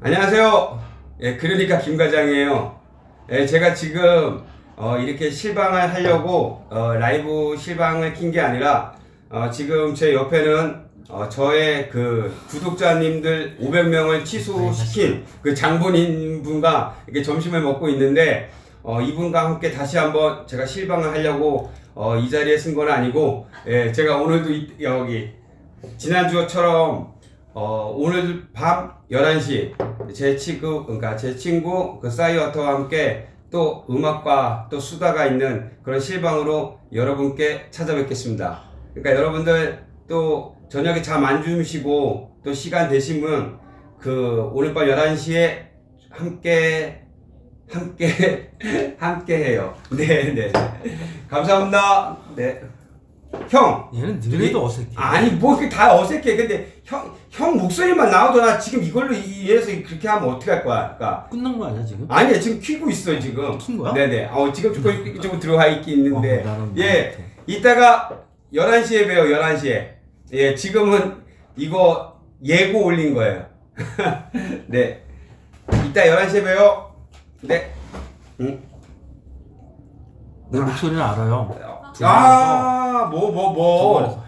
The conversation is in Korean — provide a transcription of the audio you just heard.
안녕하세요. 예, 그러니까 김 과장이에요. 예, 제가 지금 어, 이렇게 실방을 하려고 어, 라이브 실방을 킨 게 아니라 어, 지금 제 옆에는 어, 저의 그 구독자님들 500명을 취소시킨 그 장본인 분과 이렇게 점심을 먹고 있는데 어, 이분과 함께 다시 한번 제가 실방을 하려고 어, 이 자리에 쓴 건 아니고 예, 제가 오늘도 이- 여기 지난주처럼 어, 오늘 밤 11시 제 친구 그러니까 제 친구 그 사이어터와 함께 또 음악과 또 수다가 있는 그런 실방으로 여러분께 찾아뵙겠습니다. 그러니까 여러분들 또 저녁에 잠 안 주무시고 또 시간 되시면 그 오늘 밤 11시에 함께 함께 함께 해요. 네, 네. 감사합니다. 네. 형, 얘는 느려도 어색해. 아니 뭐 다 어색해. 근데 형, 형 목소리만 나와도 나 지금 이걸로 이해해서 그렇게 하면 어떻게 할 거야. 그러니까 끝난 거 아니야 지금? 아니야 지금 키고 있어 지금. 킨 거야? 네네. 어 지금 조금 이쪽으로 들어와 있긴 있는데. 어, 예. 나한테. 이따가 11시에 봬요 11시에. 예 지금은 이거 예고 올린 거예요. 네. 이따 11시에 봬요. 네. 응? 내 목소리는 알아요. 아, 뭐, 뭐, 뭐. 저번에서